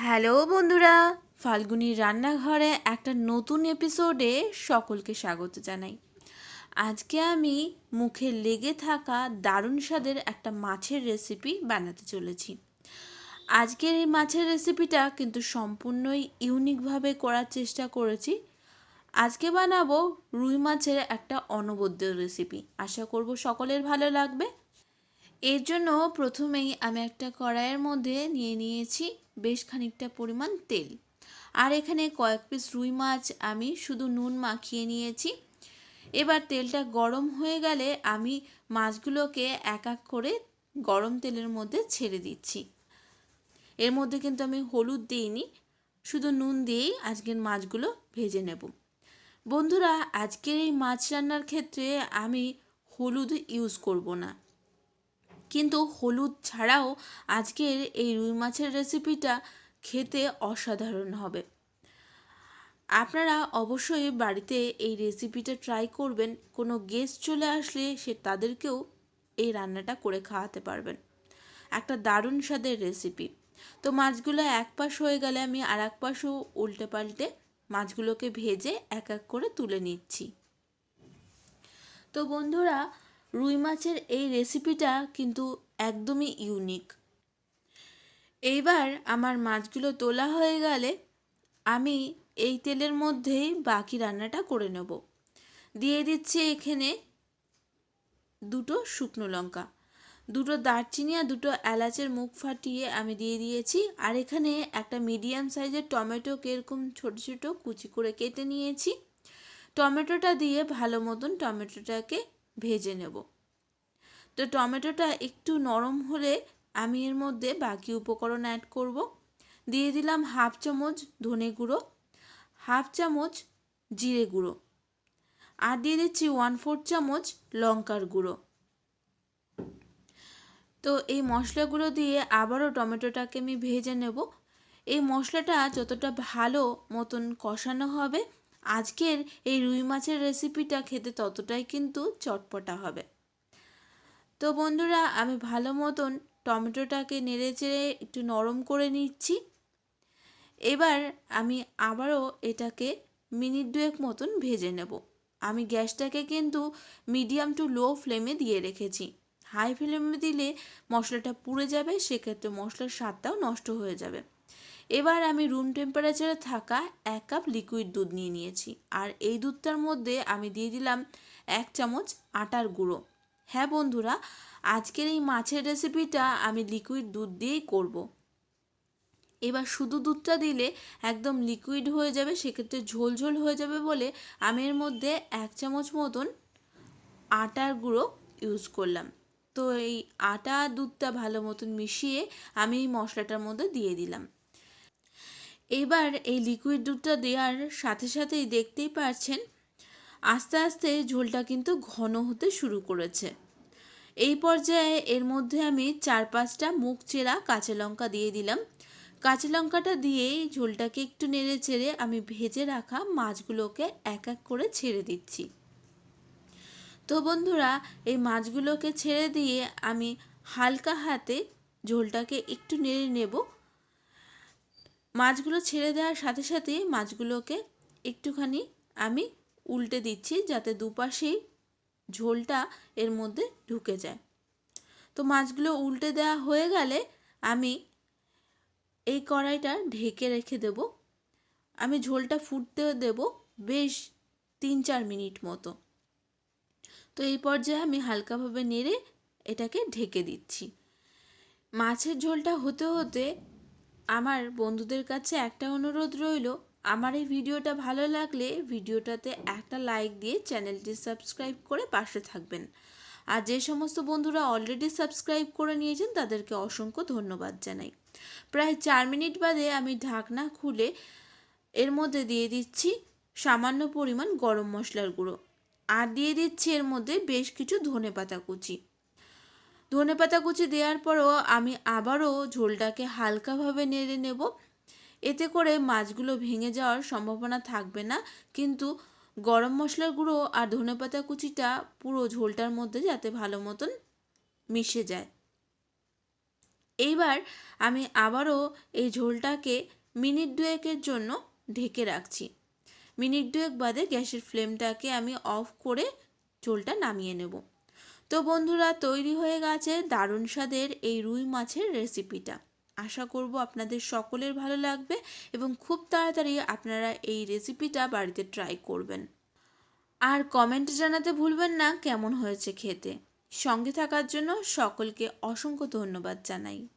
Hello বন্ধুরা, ফাল্গুনির রান্নাঘরে একটা নতুন এপিসোডে সকলকে স্বাগত জানাই। আজকে আমি মুখে লেগে থাকা দারুণ স্বাদের একটা মাছের রেসিপি বানাতে চলেছি। আজকের এই মাছের রেসিপিটা কিন্তু সম্পূর্ণই ইউনিকভাবে করার চেষ্টা করেছি। আজকে বানাবো রুই মাছের একটা অনবদ্য রেসিপি আশা করব সকলের ভালো লাগবে। এর জন্য প্রথমেই আমি একটা কড়াইয়ের মধ্যে নিয়ে নিয়েছি বেশ খানিকটা পরিমাণ তেল। আর এখানে কয়েক পিস রুই মাছ আমি শুধু নুন মাখিয়ে নিয়েছি। এবার তেলটা গরম হয়ে গেলে আমি মাছগুলোকে এক এক করে গরম তেলের মধ্যে ছেড়ে দিচ্ছি। এর মধ্যে কিন্তু আমি হলুদ দিইনি, শুধু নুন দিয়েই আজকের মাছগুলো ভেজে নেব। বন্ধুরা, আজকের এই মাছ রান্নার ক্ষেত্রে আমি হলুদ ইউজ করব না। কিন্তু হলুদ ছাড়াও আজকের এই রুই মাছের রেসিপিটা খেতে অসাধারণ হবে। আপনারা অবশ্যই বাড়িতে এই রেসিপিটা ট্রাই করবেন। কোনো গেস্ট চলে আসলে সে তাদেরকেও এই রান্নাটা করে খাওয়াতে পারবেন। একটা দারুণ স্বাদের রেসিপি তো মাছগুলো এক পাশ হয়ে গেলে আমি আর এক পাশও উল্টে পাল্টে মাছগুলোকে ভেজে এক এক করে তুলে নিচ্ছি। তো বন্ধুরা রুই মাছের এই রেসিপিটা কিন্তু একদমই ইউনিক এইবার আমার মাছগুলো তোলা হয়ে গেলে আমি এই তেলের মধ্যেই বাকি রান্নাটা করে নেব। দিয়ে দিচ্ছি এখানে দুটো শুকনো লঙ্কা, দুটো দারচিনি আর দুটো এলাচের মুখ ফাটিয়ে আমি দিয়ে দিয়েছি। আর এখানে একটা মিডিয়াম সাইজের টমেটো এরকম ছোটো ছোটো কুচি করে কেটে নিয়েছি। টমেটোটা দিয়ে ভালো মতন টমেটোটাকে ভেজে নেব। তো টমেটোটা একটু নরম হলে আমি এর মধ্যে বাকি উপকরণ অ্যাড করব। দিয়ে দিলাম হাফ চামচ ধনে গুঁড়ো, হাফ চামচ জিরে গুঁড়ো আর দিয়ে দিচ্ছি ওয়ান ফোর চামচ লঙ্কার গুঁড়ো। তো এই মশলাগুলো দিয়ে আবারও টমেটোটাকে আমি ভেজে নেব। এই মশলাটা যতটা ভালো মতন কষানো হবে আজকের এই রুই মাছের রেসিপিটা খেতে ততটাই কিন্তু চটপটা হবে। তো বন্ধুরা, আমি ভালো মতন টমেটোটাকে নেড়ে চেড়ে একটু নরম করে নিচ্ছি। এবার আমি আবারও এটাকে মিনিট দুয়েক মতন ভেজে নেব। আমি গ্যাসটাকে কিন্তু মিডিয়াম টু লো ফ্লেমে দিয়ে রেখেছি। হাই ফ্লেমে দিলে মশলাটা পুড়ে যাবে, সেক্ষেত্রে মশলার স্বাদটাও নষ্ট হয়ে যাবে। এবার আমি রুম টেম্পারেচারে থাকা এক কাপ লিকুইড দুধ নিয়ে নিয়েছি। আর এই দুধটার মধ্যে আমি দিয়ে দিলাম এক চামচ আটার গুঁড়ো। হ্যাঁ বন্ধুরা, আজকের এই মাছের রেসিপিটা আমি লিকুইড দুধ দিয়েই করব। এবার শুধু দুধটা দিলে একদম লিকুইড হয়ে যাবে, সেক্ষেত্রে ঝোল ঝোল হয়ে যাবে বলে আমি এর মধ্যে এক চামচ মতন আটার গুঁড়ো ইউজ করলাম। তো এই আটা দুধটা ভালো মতন মিশিয়ে আমি এই মশলাটার মধ্যে দিয়ে দিলাম। এবার এই লিকুইড দুধটা দেওয়ার সাথে সাথেই দেখতেই পাচ্ছেন আস্তে আস্তে ঝোলটা কিন্তু ঘন হতে শুরু করেছে। এই পর্যায়ে এর মধ্যে আমি চার পাঁচটা মুখ চেরা, কাঁচা লঙ্কা দিয়ে দিলাম। কাঁচা লঙ্কাটা দিয়েই ঝোলটাকে একটু নেড়ে চেড়ে আমি ভেজে রাখা মাছগুলোকে এক এক করে ছেড়ে দিচ্ছি। তো বন্ধুরা, এই মাছগুলোকে ছেড়ে দিয়ে আমি হালকা হাতে ঝোলটাকে একটু নেড়ে নেব। মাছগুলো ছেড়ে দেওয়ার সাথে সাথে মাছগুলোকে একটুখানি আমি উল্টে দিচ্ছি যাতে দুপাশেই ঝোলটা এর মধ্যে ঢুকে যায়। তো মাছগুলো উল্টে দেওয়া হয়ে গেলে আমি এই কড়াইটা ঢেকে রেখে দেব। আমি ঝোলটা ফুটতে দেব বেশ তিন চার মিনিট মতো। তো এই পর্যায়ে আমি হালকাভাবে নেড়ে এটাকে ঢেকে দিচ্ছি। মাছের ঝোলটা হতে হতে আমার বন্ধুদের কাছে একটা অনুরোধ রইল, আমার এই ভিডিওটা ভালো লাগলে ভিডিওটাতে একটা লাইক দিয়ে চ্যানেলটি সাবস্ক্রাইব করে পাশে থাকবেন। আর যে সমস্ত বন্ধুরা অলরেডি সাবস্ক্রাইব করে নিয়েছেন, তাদেরকে অসংখ্য ধন্যবাদ জানাই। প্রায় চার মিনিট বাদে আমি ঢাকনা খুলে এর মধ্যে দিয়ে দিচ্ছি সামান্য পরিমাণ গরম মশলার গুঁড়ো। আর দিয়ে দিচ্ছি এর মধ্যে বেশ কিছু ধনে পাতা কুচি। ধনে পাতা কুচি দেওয়ার পরও আমি আবারও ঝোলটাকে হালকাভাবে নেড়ে নেব। এতে করে মাছগুলো ভেঙে যাওয়ার সম্ভাবনা থাকবে না, কিন্তু গরম মশলার গুঁড়ো আর ধনেপাতা কুচিটা পুরো ঝোলটার মধ্যে যাতে ভালো মতন মিশে যায়। এইবার আমি আবারও এই ঝোলটাকে মিনিট দুয়েকের জন্য ঢেকে রাখছি। মিনিট দুয়েক বাদে গ্যাসের ফ্লেমটাকে আমি অফ করে ঝোলটা নামিয়ে নেব। তো বন্ধুরা, তৈরি হয়ে গেছে দারুণ স্বাদের এই রুই মাছের রেসিপিটা। আশা করব আপনাদের সকলের ভালো লাগবে এবং খুব তাড়াতাড়ি আপনারা এই রেসিপিটা বাড়িতে ট্রাই করবেন। আর কমেন্ট জানাতে ভুলবেন না কেমন হয়েছে খেতে। সঙ্গে থাকার জন্য সকলকে অসংখ্য ধন্যবাদ জানাই।